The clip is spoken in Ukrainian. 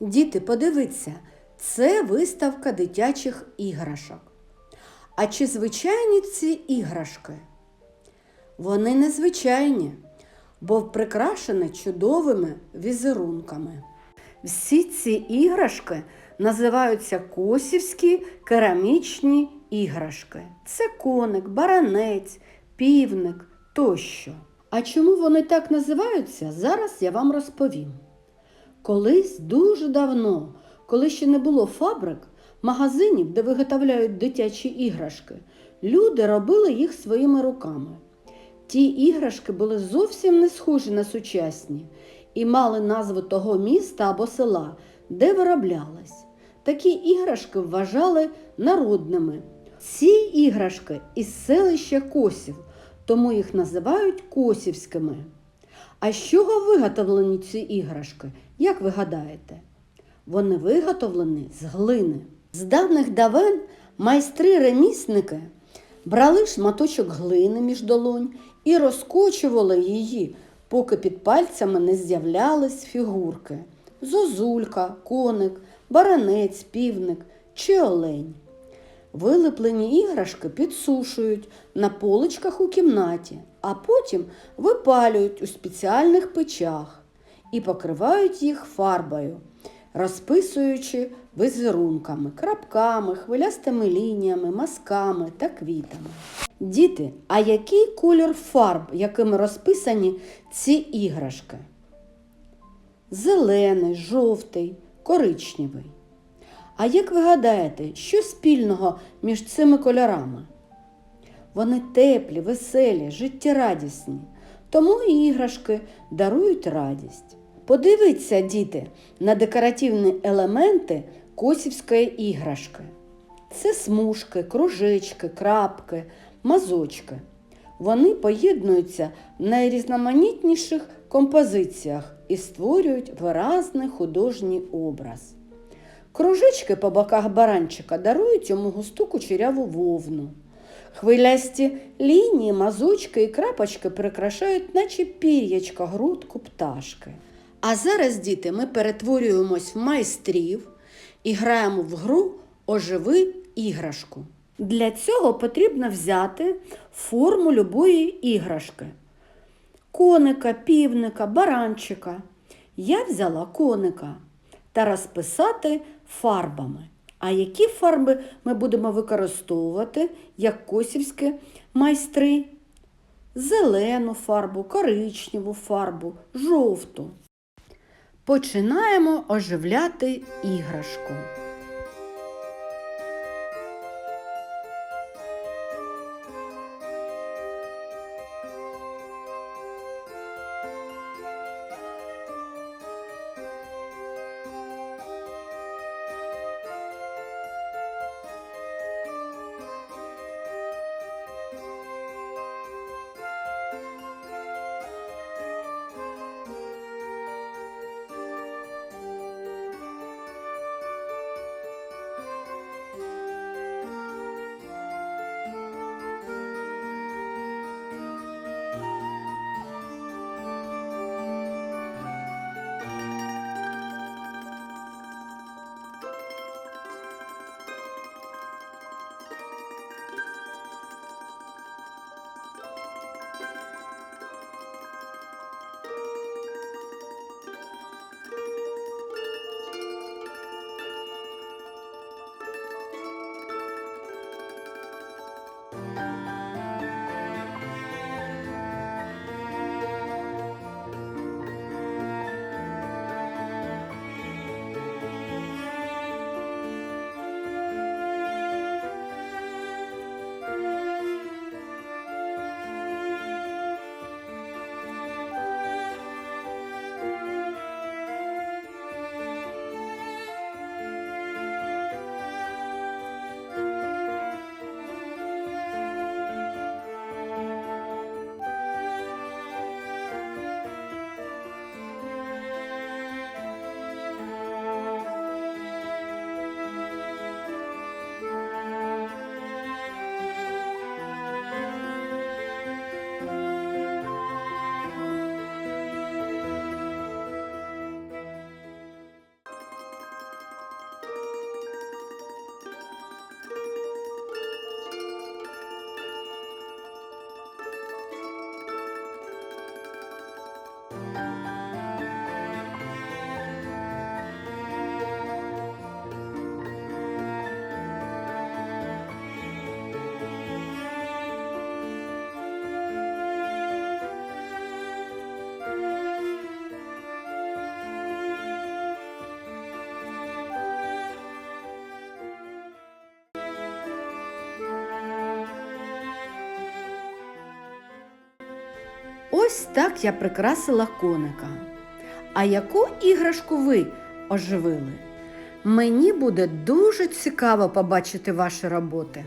Діти, подивіться, це виставка дитячих іграшок. А чи звичайні ці іграшки? Вони незвичайні, бо прикрашені чудовими візерунками. Всі ці іграшки називаються косівські керамічні іграшки. Це коник, баранець, півник тощо. А чому вони так називаються, зараз я вам розповім. Колись дуже давно, коли ще не було фабрик, магазинів, де виготовляють дитячі іграшки, люди робили їх своїми руками. Ті іграшки були зовсім не схожі на сучасні і мали назву того міста або села, де вироблялись. Такі іграшки вважали народними. Ці іграшки із селища Косів, тому їх називають косівськими. А з чого виготовлені ці іграшки? Як ви гадаєте? Вони виготовлені з глини. З давних давен майстри-ремісники брали шматочок глини між долонь і розкочували її, поки під пальцями не з'являлись фігурки зозулька, коник, баранець, півник чи олень. Вилеплені іграшки підсушують на поличках у кімнаті, а потім випалюють у спеціальних печах і покривають їх фарбою, розписуючи візерунками, крапками, хвилястими лініями, мазками та квітами. Діти, а який колір фарб, якими розписані ці іграшки? Зелений, жовтий, коричневий. А як ви гадаєте, що спільного між цими кольорами? Вони теплі, веселі, життєрадісні, тому іграшки дарують радість. Подивіться, діти, на декоративні елементи косівської іграшки. Це смужки, кружечки, крапки, мазочки. Вони поєднуються в найрізноманітніших композиціях і створюють виразний художній образ. Кружечки по боках баранчика дарують йому густу кучеряву вовну. Хвилясті лінії, мазочки і крапочки прикрашають, наче пір'ячка грудку пташки. А зараз, діти, ми перетворюємось в майстрів і граємо в гру оживи іграшку. Для цього потрібно взяти форму любої іграшки. Коника, півника, баранчика. Я взяла коника та розписати фарбами. А які фарби ми будемо використовувати як косівські майстри? Зелену фарбу, коричневу фарбу, жовту. Починаємо оживляти іграшку. Ось так я прикрасила коника. А яку іграшку ви оживили? Мені буде дуже цікаво побачити ваші роботи.